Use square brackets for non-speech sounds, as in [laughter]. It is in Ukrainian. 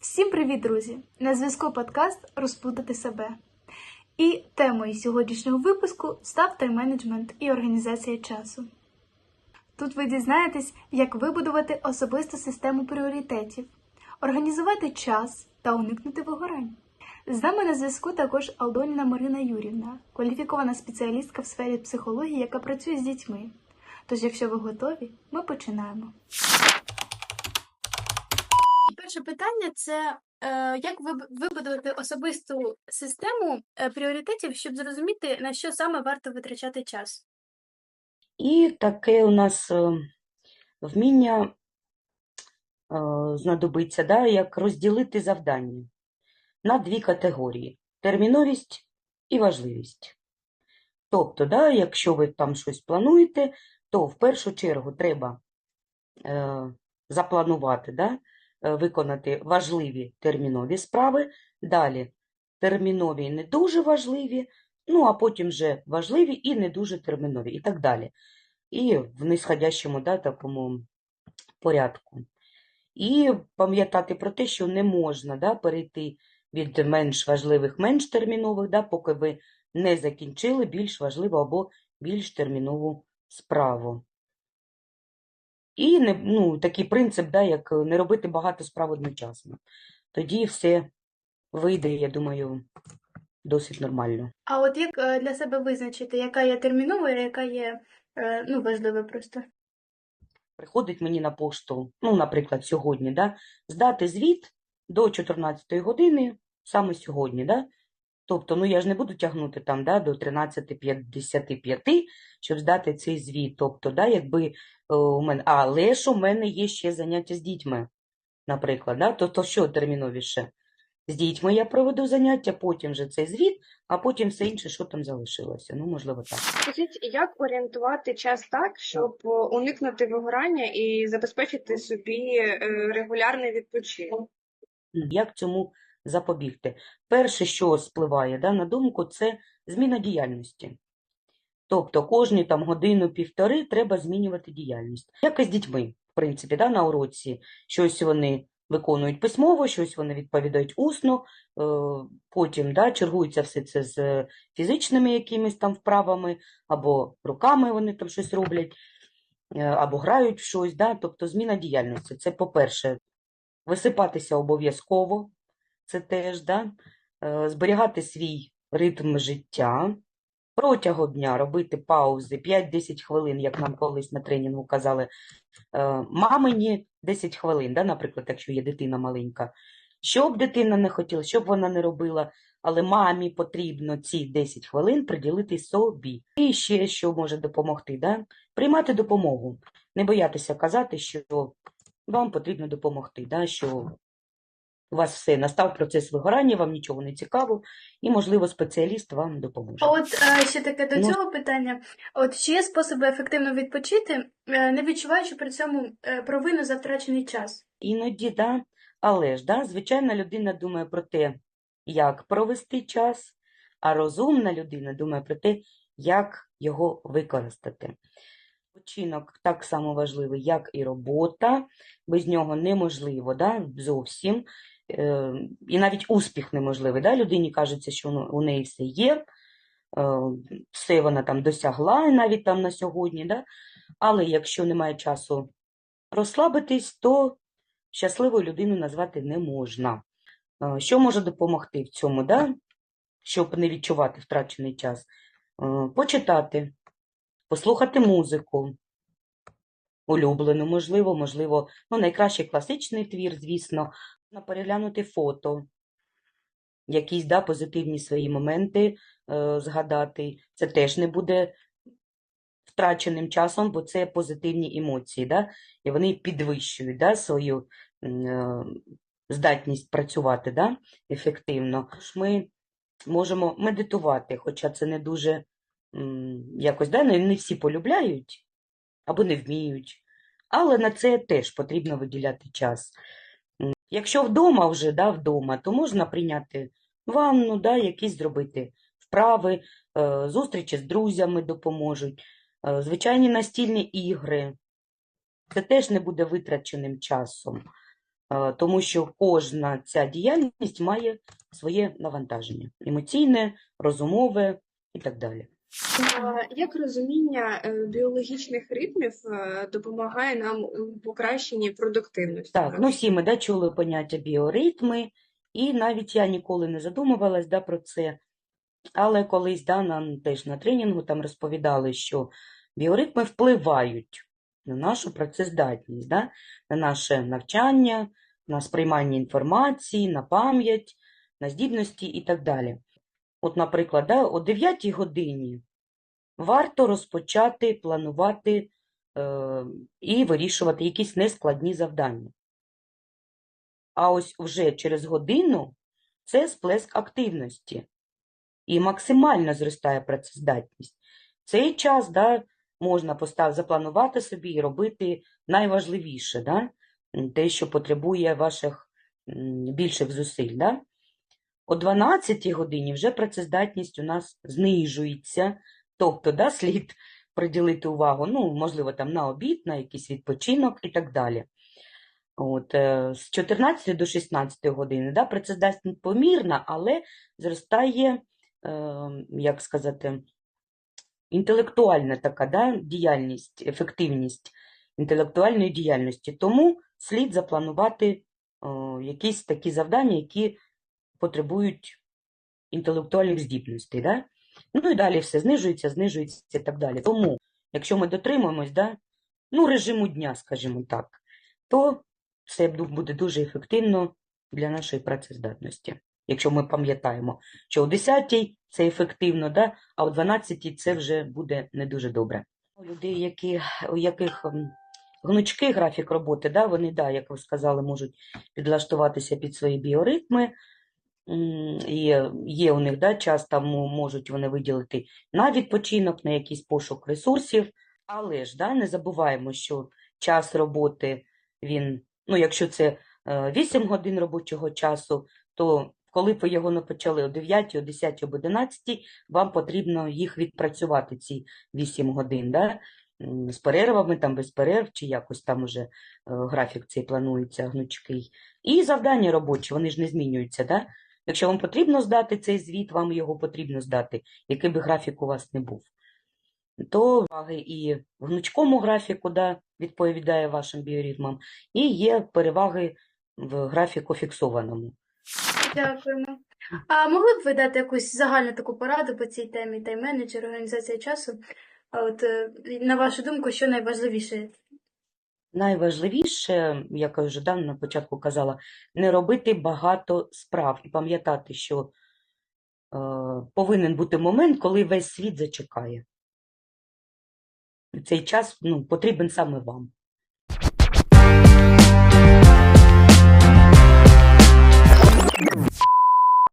Всім привіт, друзі! На зв'язку подкаст Розплутати себе. І темою сьогоднішнього випуску став тайм-менеджмент і організація часу. Тут ви дізнаєтесь, як вибудувати особисту систему пріоритетів, організувати час та уникнути вигорань. З нами на зв'язку також Алдоніна Марина Юрівна, кваліфікована спеціалістка в сфері психології, яка працює з дітьми. Тож, якщо ви готові, ми починаємо. Перше питання це е, як виб- вибудувати особисту систему е, пріоритетів, щоб зрозуміти, на що саме варто витрачати час. І таке у нас е, вміння знадобиться, да, як розділити завдання на дві категорії: терміновість і важливість. Тобто, да, якщо ви там щось плануєте, то в першу чергу треба е, запланувати, да, е, виконати важливі термінові справи, далі термінові і не дуже важливі, ну а потім вже важливі і не дуже термінові, і так далі. І в нисходящому да, такому порядку. І пам'ятати про те, що не можна да, перейти від менш важливих, менш термінових, да, поки ви не закінчили більш важливу або більш термінову справу. І не, ну, такий принцип, да, як не робити багато справ одночасно. Тоді все вийде, я думаю, досить нормально. А от як е, для себе визначити, яка є термінова, яка є е, ну, важлива просто? приходить мені на пошту, ну, наприклад, сьогодні, да, здати звіт до 14 години, саме сьогодні, да? Тобто, ну я ж не буду тягнути там да, до 13.55, щоб здати цей звіт. Тобто, да, якби е, у мене, але ж у мене є ще заняття з дітьми, наприклад, да? то, то що терміновіше? З дітьми я проведу заняття, потім вже цей звіт, а потім все інше, що там залишилося. Ну, можливо, так. Скажіть, як орієнтувати час так, щоб е, уникнути вигорання і забезпечити собі е, регулярний відпочинок? Як цьому запобігти? Перше, що спливає да, на думку, це зміна діяльності. Тобто кожні там годину-півтори треба змінювати діяльність. Як і з дітьми, в принципі, да, на уроці. Щось вони виконують письмово, щось вони відповідають усно, е, потім да, чергується все це з фізичними якимись там вправами, або руками вони там щось роблять, е, або грають в щось. Да? Тобто зміна діяльності. Це, по-перше, висипатися обов'язково, це теж, да? Е, зберігати свій ритм життя, протягом дня робити паузи 5-10 хвилин, як нам колись на тренінгу казали, е, мамині 10 хвилин, да? наприклад, якщо є дитина маленька. Що б дитина не хотіла, що б вона не робила, але мамі потрібно ці 10 хвилин приділити собі. І ще що може допомогти, да? приймати допомогу, не боятися казати, що вам потрібно допомогти, да, що у вас все, настав процес вигорання, вам нічого не цікаво, і, можливо, спеціаліст вам допоможе. А от е, ще таке до Ну. цього питання: от чи є способи ефективно відпочити, е, не відчуваючи при цьому е, провину за втрачений час? Іноді, да, але ж, да, звичайна людина думає про те, як провести час, а розумна людина думає про те, як його використати. Починок так само важливий, як і робота, без нього неможливо да, зовсім. Е, і навіть успіх неможливий. Да? Людині кажеться, що ну, у неї все є, е, все вона там досягла навіть там на сьогодні. Да? Але якщо немає часу розслабитись, то щасливою людиною назвати не можна. Е, Що може допомогти в цьому, да? щоб не відчувати втрачений час? Почитати, послухати музику, улюблену, можливо, можливо, ну, найкраще класичний твір, звісно, на переглянути фото, якісь да, позитивні свої моменти е, згадати. Це теж не буде втраченим часом, бо це позитивні емоції, да? і вони підвищують да, свою е, здатність працювати да, ефективно. Тож Ми можемо медитувати, хоча це не дуже м, якось, да, не всі полюбляють або не вміють, але на це теж потрібно виділяти час. Якщо вдома вже, да, вдома, то можна прийняти ванну, да, якісь зробити вправи, е, зустрічі з друзями допоможуть. Е, Звичайні настільні ігри. Це теж не буде витраченим часом, е, тому що кожна ця діяльність має своє навантаження: емоційне, розумове і так далі. А Як розуміння е, біологічних ритмів е, допомагає нам у покращенні продуктивності? Так, ну всі ми да, чули поняття біоритми, і навіть я ніколи не задумувалась да, про це. Але колись да, нам теж на тренінгу там розповідали, що біоритми впливають на нашу працездатність, да, на наше навчання, на сприймання інформації, на пам'ять, на здібності і так далі. От, наприклад, да, о 9 годині варто розпочати планувати е, і вирішувати якісь нескладні завдання. А ось вже через годину це сплеск активності і максимально зростає працездатність. Цей час да, можна постав, запланувати собі і робити найважливіше, да, те, що потребує ваших більших зусиль. Да. О 12 годині вже працездатність у нас знижується, тобто да, [laughs] слід приділити увагу, ну, можливо, там на обід, на якийсь відпочинок і так далі. От, е, з 14 до 16 години да, працездатність помірна, але зростає, е, як сказати, інтелектуальна така да, діяльність, ефективність інтелектуальної діяльності. Тому слід запланувати о, якісь такі завдання, які потребують інтелектуальних здібностей. Да? Ну і далі все знижується, знижується і так далі. Тому, якщо ми дотримуємось да, ну, режиму дня, скажімо так, то це буде дуже ефективно для нашої працездатності. Якщо ми пам'ятаємо, що о 10-й це ефективно, да, а о 12-й це вже буде не дуже добре. У людей, які, у яких гнучкий графік роботи, да, вони, да, як ви сказали, можуть підлаштуватися під свої біоритми. І є у них да, час, там можуть вони виділити на відпочинок, на якийсь пошук ресурсів. Але ж да, не забуваємо, що час роботи він, ну, якщо це е, 8 годин робочого часу, то коли ви його не почали о 9, о 10, об 11, вам потрібно їх відпрацювати, ці 8 годин, да? з перервами, там без перерв, чи якось там уже е, графік цей планується гнучкий. І завдання робочі, вони ж не змінюються. Да? Якщо вам потрібно здати цей звіт, вам його потрібно здати, який би графік у вас не був. То ваги і в гнучкому графіку да, відповідає вашим біоритмам, і є переваги в графіку фіксованому. Дякуємо. А могли б ви дати якусь загальну таку пораду по цій темі тайм-менеджер, організація часу? А от е, на вашу думку, що найважливіше? Найважливіше, як я вже давно на початку казала, не робити багато справ і пам'ятати, що е, повинен бути момент, коли весь світ зачекає. Цей час ну, потрібен саме вам.